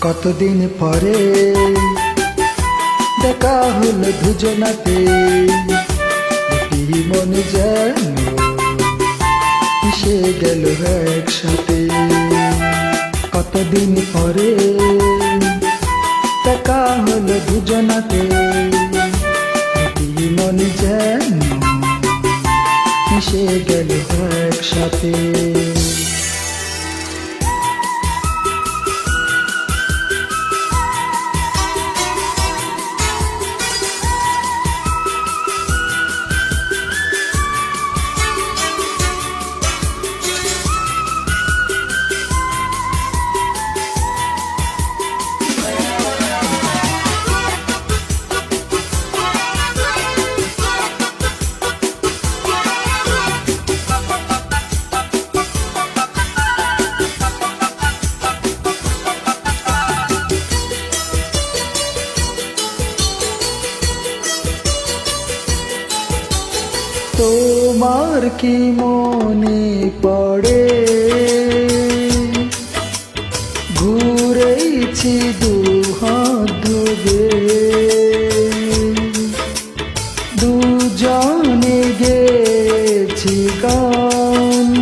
কতদিন পরে দেখা হল দুজনাতে? মন যেন মিশে গেল একসাথে। কতদিন পরে দেখা হল দুজনাতে? মন যেন মিশে গেল একসাথে। তোমার কি মনে পড়ে? ঘুরেছি দু হাত ধরে। দুজনে গেছি গান।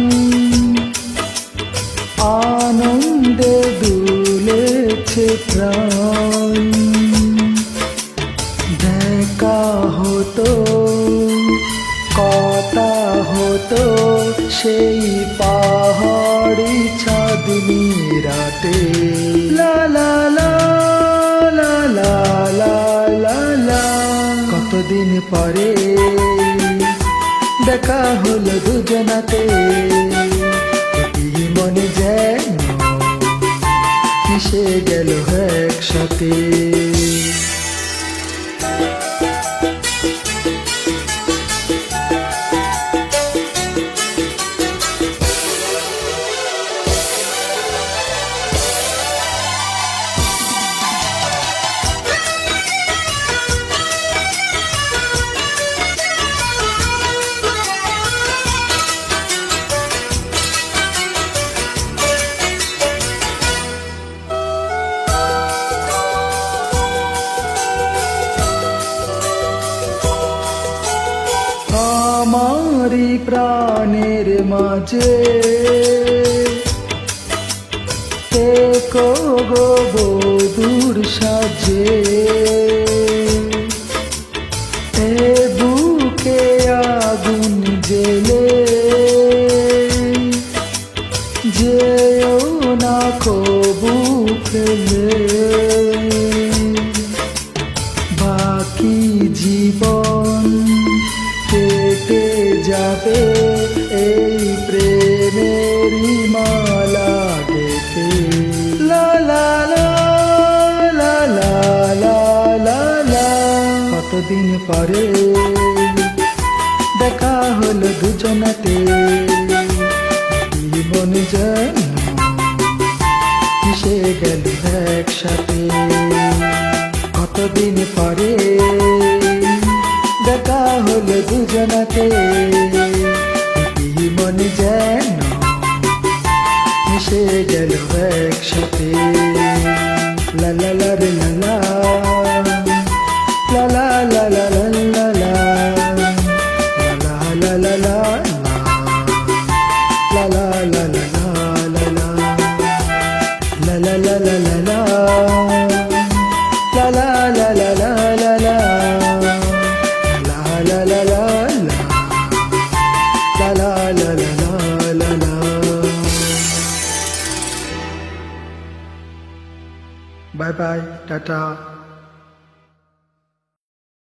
আনন্দে দুলেছে প্রাণ। দেখা হতো সেই পাহাড়ি চাঁদনি রাতে। লা লা লা লা লা লা কতদিন পরে দেখা হলো দুজনাতে। মনে যেন মিশে গেল একসাথে। আমারি প্রাণের মাঝে। গো বধুর সাজে। এ বুকে আগুন জেলে যেও না কবু ফেলে। বাকি জীবন চাপে এই প্রেমের মালা গেছে লা লা কতদিন পরে দেখা হল দুজনাতে। জীবন যেন মিশে গেল একসাথে। কতদিন পরে দেখা হলো দুজনাতে মন যেন মিশে গেল একসাথে। লা লা লা রে লা লা লা। Bye bye, tata.